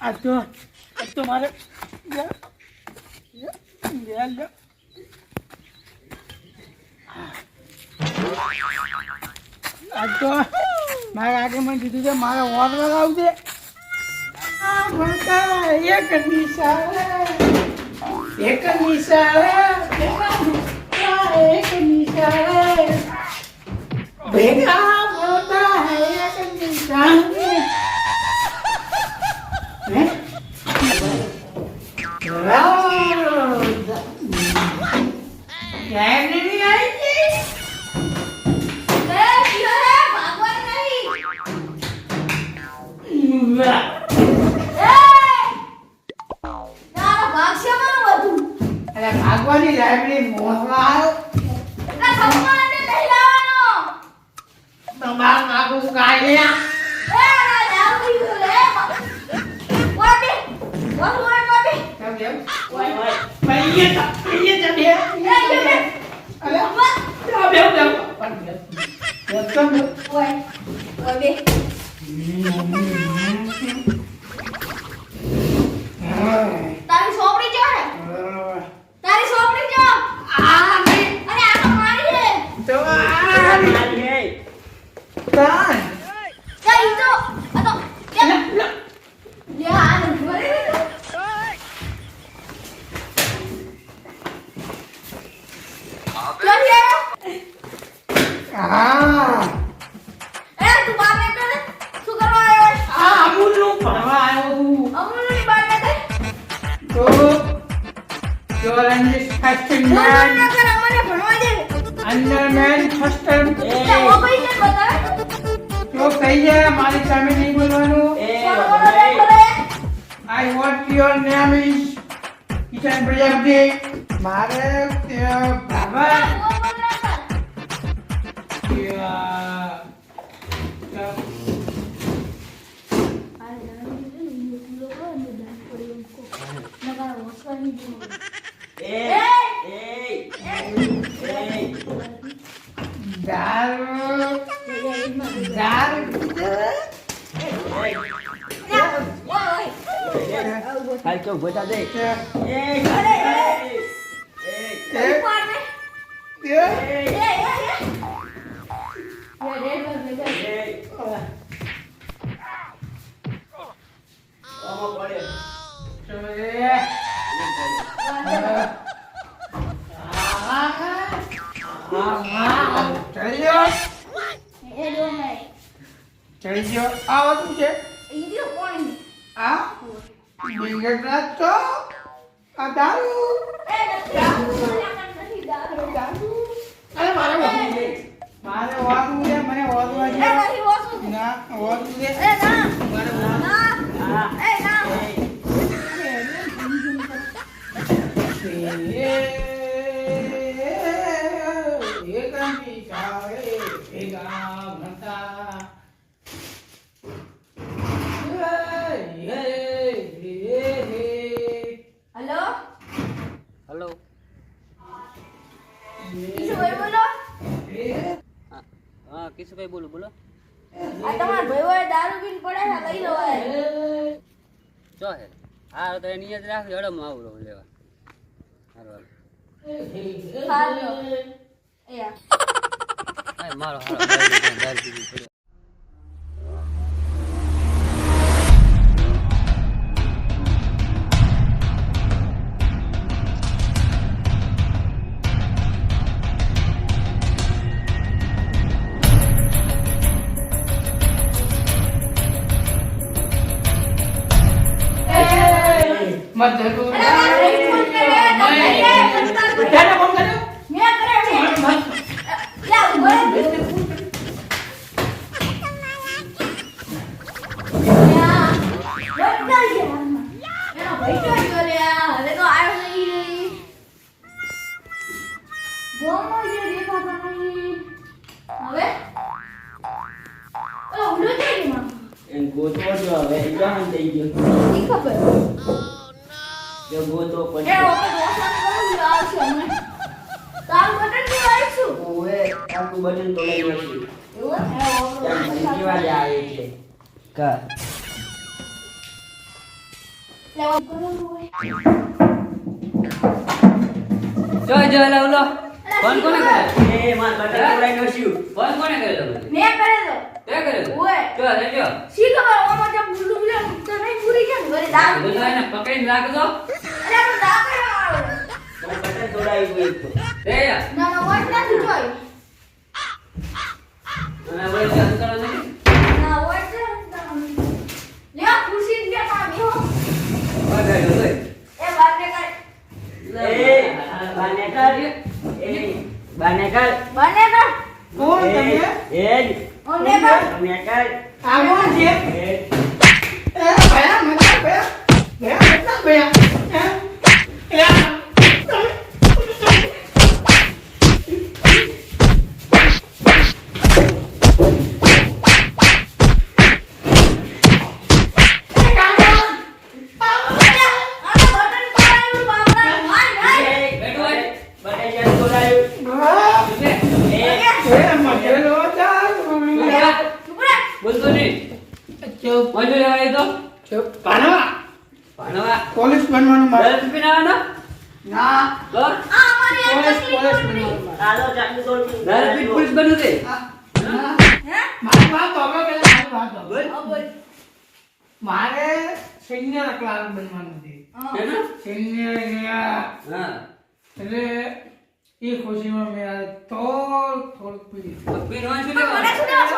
આ તો આ તો મારે લે, લે, લે, લે. આ તો મારે આગળ કીધું છે મારે ઓર્ડર આવશે આ ભણતા એક નિશાળે એક નિશાળે એક નિશાળે ભેગા ભાગવાની લાઇબ્રેરી મોહવા તમારા કાકુ કાઢ્યા કેમ કેમ તો ચોરંજી ફાસ્ટિંગ મેન ના કર અમને ભણવા દે. અંદર મેન ફસ્ટમ એટલે મોબાઈલ ને બતાવે તો કહીએ મારી સામે નહીં બોલવાનું. I want your name is Kishan Prajapati. મારે બાબા બોલ બોલ ના કર ત્યાં અરે જાણ ને તું લોકો ને દાન કરી ઉनको નકા વસવાની દી દારૂ દારૂ હાલ કેવું ગોતા દે ચડી ગયો. આ વધુ છે? આ? બીગડા તો? આ દારૂ? અરે મારે વાગવું છે. મારે વાગવું છે મને વાગવા છે. ના વાગવું છે. મારે વાગવું છે. એકાંકી કિશુભાઈ બોલો બોલો. આ તમારા ભાઈઓએ દારૂ પીને પડ્યા કઈ દવા ચો હે હા તો એની યાદ રાખજો હડો હું આવું રહું લેવા. હારો હાલો. મારો હારો દારૂ પીને પડ્યો. ગોતવો જો હવે એ થઈ ગયો. ઈ ખબર. જો ગોતવો એ પડશે વખત વરસાદ કરું આવશે હમણાં. તારું બટન કેવું આવીશું? ઓવે આખું બટન તો લઈ નથી. એવું એમ? એ વખત ત્યાં વરસાદ કેવા જ આવે છે કા લેવા કરવાનું જો જો લે ઓલો. કોણ કોને કરે એ માર બટન ઉડાઈ નોશ્યું ફોન કોને કર્યો તમે? મેં કરેલો તે કર્યો ઓય. જો લે શી ખબર? ઓમાં જે બુલ્લુ બુલ્લુ તો નહીં પૂરી કેમ ઘરે દાવ બધું એને પકડીને રાખજો. અરે પણ દાવ કરવા તો બટન દોડાઈ ગયું તો. તે ના ના હોય નથી જોઈ અને વળી ચાલુ કરો નહીં ના હોય છે લે ખુશી દે પામી હો વગાડ્યો જોઈ. એ બારને કર એ બાને કર એ બાને કર બને કર કોણ તમે એ ભયા ભયા. ભયા કેટલા ભયા હે? એ આ- આને બટન કરાયું બાપરા હાય હાય બેઠો હોય. બટન જેમ દોડાયું હા. લે. એ એ મજેલો ચાલ બોલ્યા. ચૂપ રે બોલતો નહીં તો? ચૂપ. પોલીસ બનવાનું મારે. પીને ના. તો આ અમારી પોલીસ પોલીસ બનવાનું મારે. ચાલો ચાકુ દોડતી દસ પોલીસ બન્યું તે હે. મારી વાત તો હવે પેલા મારી વાત તો. બોલ. મારે સૈન્ય ક્લાર્ક બનવાનું છે. હા. સૈન્ય હા. એટલે એ ખુશીમાં મેં તો થોડ થોડુંક પી તો પીનવાનું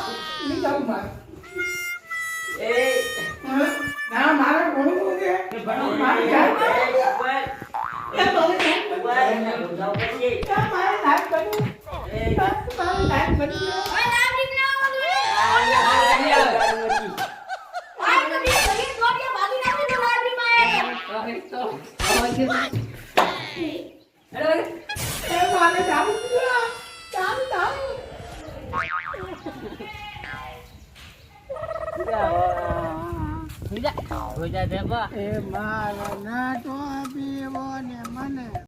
મારે ધ્યાન કરવું છે. ઉપર એ મારે ધ્યાન કરવું ઉપર છે. એને બોલાવ કરીએ એ મારે ધ્યાન કરવું છે. એ એ મારે ધ્યાન કરવું છે. હવે નામ નીકળ્યા આ આવવાનું છે. નથી. આ રોજા દેવા એ મારા નાટો પીવો ને મને.